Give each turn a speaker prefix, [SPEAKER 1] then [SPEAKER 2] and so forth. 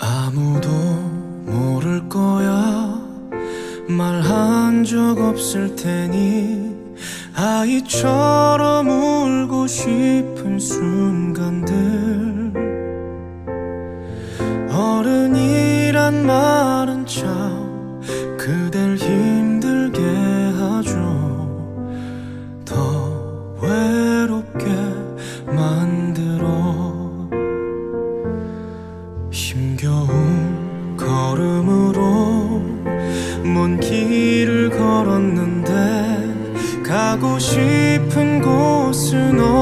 [SPEAKER 1] 아무도 모를 거야. 말한 적 없을 테니 아이처럼 울고 싶은 순간들. 어른이란 말은 참 그댈 힘 힘겨운 걸음으로 먼 길을 걸었는데 가고 싶은 곳은 없